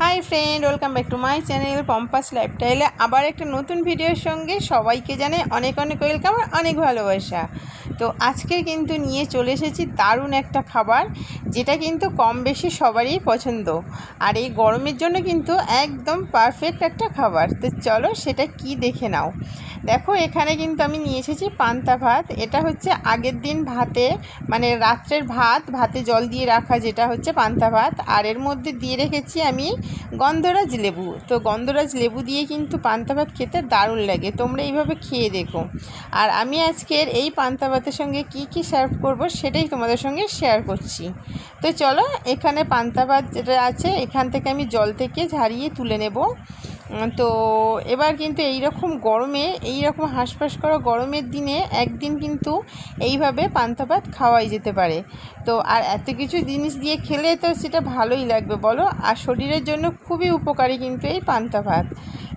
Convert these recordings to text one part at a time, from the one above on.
Hi friend, welcome back to my channel পম্পাস লাইফস্টাইলে আবার একটা নতুন ভিডিওর সঙ্গে সবাইকে জানে অনেক অনেক ওয়েলকাম আর অনেক ভালোবাসা। তো আজকে কিন্তু নিয়ে চলে এসেছি দারুণ একটা খাবার, যেটা কিন্তু কম বেশি সবারই পছন্দ। আর এই গরমের জন্য কিন্তু একদম পারফেক্ট একটা খাবার। তো চলো সেটা কি দেখে নাও। দেখো, এখানে কিন্তু আমি নিয়ে এসেছি পান্তা ভাত। এটা হচ্ছে আগের দিন ভাতে মানে রাত্রের ভাত, ভাতে জল দিয়ে রাখা যেটা হচ্ছে পান্তা ভাত। আর এর মধ্যে দিয়ে রেখেছি আমি গন্ধরাজ লেবু। তো গন্ধরাজ লেবু দিয়ে কিন্তু পান্তা ভাত খেতে দারুণ লাগে। তোমরা এইভাবে খেয়ে দেখো। আর আমি আজকের এই পান্তা ভাতের সঙ্গে কি কি সার্ভ করব সেটাই তোমাদের সঙ্গে শেয়ার করছি। তো চলো এখানে পান্তা ভাত যেটা আছে এখান থেকে আমি জল থেকে ঝারিয়ে তুলে নেব। তো এবার কিন্তু এই রকম গরমে এই রকম হাঁসফাঁস করা গরমের দিনে একদিন কিন্তু এইভাবে পান্তা ভাত খাওয়াই যেতে পারে। তো আর এত কিছু জিনিস দিয়ে খেলে তো সেটা ভালোই লাগবে, বলো? আর শরীরের জন্য খুবই উপকারী কিন্তু এই পান্তা ভাত।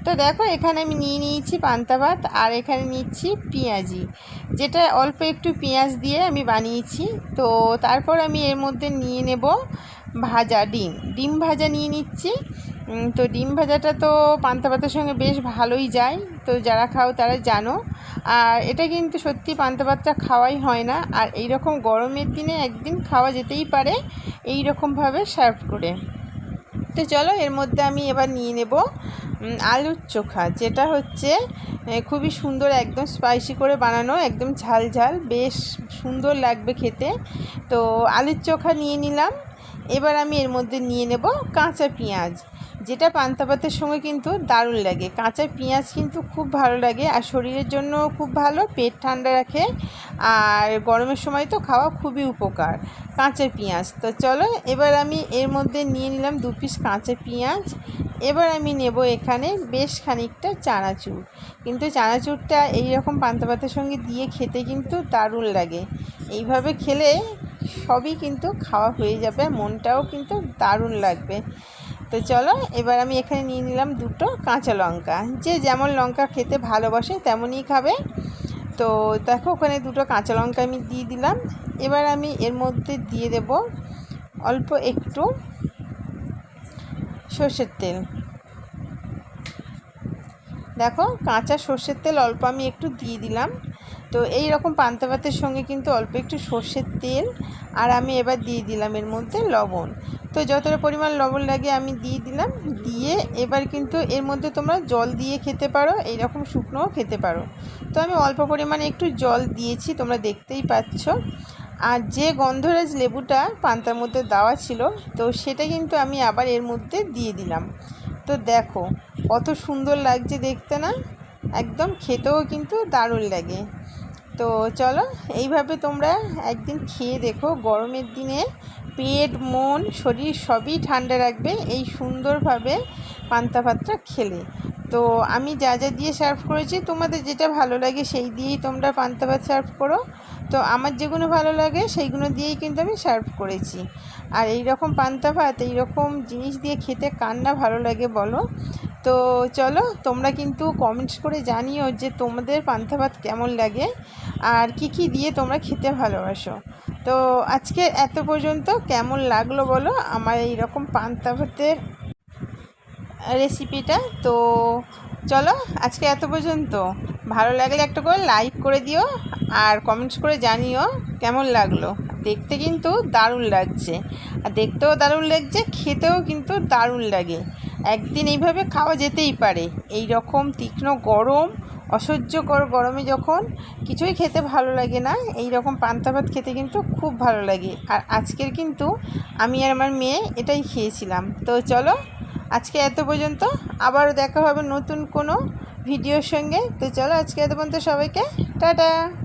তো দেখো, এখানে আমি নিয়ে নিয়েছি পান্তা ভাত আর এখানে নিচ্ছি পেঁয়াজি, যেটা অল্প একটু পেঁয়াজ দিয়ে আমি বানিয়েছি। তো তারপর আমি এর মধ্যে নিয়ে নেব ভাজা ডিম। ডিম ভাজা নিয়ে নিচ্ছি। তো ডিম ভাজাটা তো পান্তা ভাতের সঙ্গে বেশ ভালোই যায়। তো যারা খাও তারা জানো। আর এটা কিন্তু সত্যি পান্তা ভাতটা খাওয়াই হয় না। আর এই রকম গরমের দিনে একদিন খাওয়া যেতেই পারে এই রকমভাবে সার্ভ করে। তো চলো এর মধ্যে আমি এবার নিয়ে নেব আলুর চোখা। যেটা হচ্ছে খুবই সুন্দর একদম স্পাইসি করে বানানো, একদম ঝাল ঝাল, বেশ সুন্দর লাগবে খেতে। তো আলুর চোখা নিয়ে নিলাম। এবার আমি এর মধ্যে নিয়ে নেব কাঁচা পেঁয়াজ। যেটা পান্তা ভাতের সঙ্গে কিন্তু দারুণ লাগে। কাঁচা পেঁয়াজ কিন্তু খুব ভালো লাগে আর শরীরের জন্য খুব ভালো, পেট ঠান্ডা রাখে আর গরমের সময় তো খাওয়া খুবই উপকার কাঁচা পেঁয়াজ। তো চলো এবার আমি এর মধ্যে নিয়ে নিলাম দু পিস কাঁচা পেঁয়াজ। এবার আমি নেব এখানে বেশ খানিকটা চানাচুর। কিন্তু চানাচুরটা এই রকম পান্তা ভাতের সঙ্গে দিয়ে খেতে কিন্তু দারুণ লাগে। এইভাবে খেলে সবই কিন্তু খাওয়া হয়ে যাবে, মনটাও কিন্তু দারুণ লাগবে। তো চলো, এবার আমি এখানে নিয়ে নিলাম দুটো কাঁচা লঙ্কা। যে যেমন লঙ্কা খেতে ভালোবাসে তেমনই খাবে। তো দেখো, ওখানে দুটো কাঁচা লঙ্কা আমি দিয়ে দিলাম। এবার আমি এর মধ্যে দিয়ে দেব অল্প একটু সর্ষের তেল। দেখো, কাঁচা সর্ষের তেল অল্প আমি একটু দিয়ে দিলাম। তো এই রকম পান্তা ভাতের সঙ্গে কিন্তু অল্প একটু সর্ষের তেল। আর আমি এবার দিয়ে দিলাম এর মধ্যে লবণ। তো যতটা পরিমাণ লবণ লাগে আমি দিয়ে দিলাম, দিয়ে এবার কিন্তু এর মধ্যে তোমরা জল দিয়ে খেতে পারো, এইরকম শুকনোও খেতে পারো। তো আমি অল্প পরিমাণে একটু জল দিয়েছি, তোমরা দেখতেই পাচ্ছ। আর যে গন্ধরাজ লেবুটা পান্তার মধ্যে দেওয়া ছিল, তো সেটা কিন্তু আমি আবার এর মধ্যে দিয়ে দিলাম। তো দেখো, কত সুন্দর লাগছে দেখতে না? একদম খেতেও কিন্তু দারুণ লাগে। তো চলো, এইভাবে তোমরা একদিন খেয়ে দেখো গরমের দিনে। পেট, মন, শরীর সবই ঠান্ডা রাখবে এই সুন্দরভাবে পান্তা ভাতটা খেলে। তো আমি যা যা দিয়ে সার্ভ করেছি, তোমাদের যেটা ভালো লাগে সেই দিয়েই তোমরা পান্তা ভাত সার্ভ করো। তো আমার যেগুলো ভালো লাগে সেইগুলো দিয়েই কিন্তু আমি সার্ভ করেছি। আর এই রকম পান্তা ভাত এই রকম জিনিস দিয়ে খেতে কার না ভালো লাগে বলো? তো চলো, তোমরা কিন্তু কমেন্টস করে জানিও যে তোমাদের পান্তা ভাত কেমন লাগে। আর কি কি দিয়ে তোমরা খেতে ভালোবাসো। তো আজকে এত পর্যন্ত কেমন লাগল বলো? আমার এই রকম পান্তা ভাতের রেসিপিটা তো চলো, আজকে এত পর্যন্ত। ভালো লাগলে একটা করে লাইক করে দিও আর কমেন্টস করে জানিও কেমন লাগল। দেখতে কিন্তু দারুণ লাগছে। আর দেখতেও দারুণ লাগছে, খেতেও কিন্তু দারুণ লাগে। একদিন এইভাবে খাওয়া যেতেই পারে। এই রকম তীক্ষ্ণ গরম অসহ্যকর গরমে যখন কিছুই খেতে ভালো লাগে না এই রকম পান্তা ভাত খেতে কিন্তু খুব ভালো লাগে। আর আজকের কিন্তু আমি আর আমার মেয়ে এটাই খেয়েছিলাম। তো চলো, আজকে এত পর্যন্ত আবারও দেখা হবে নতুন কোনো ভিডিওর সঙ্গে। তো চলো আজকে এত পর্যন্ত সবাইকে, টাটা!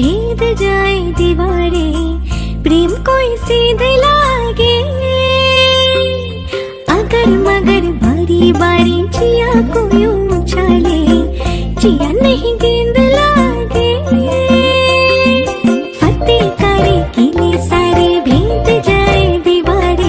भेद जाए दीवारे, प्रेम कोई सीधे लागे अगर मगर बारी बारी चिया को यूँ उछाले गेंद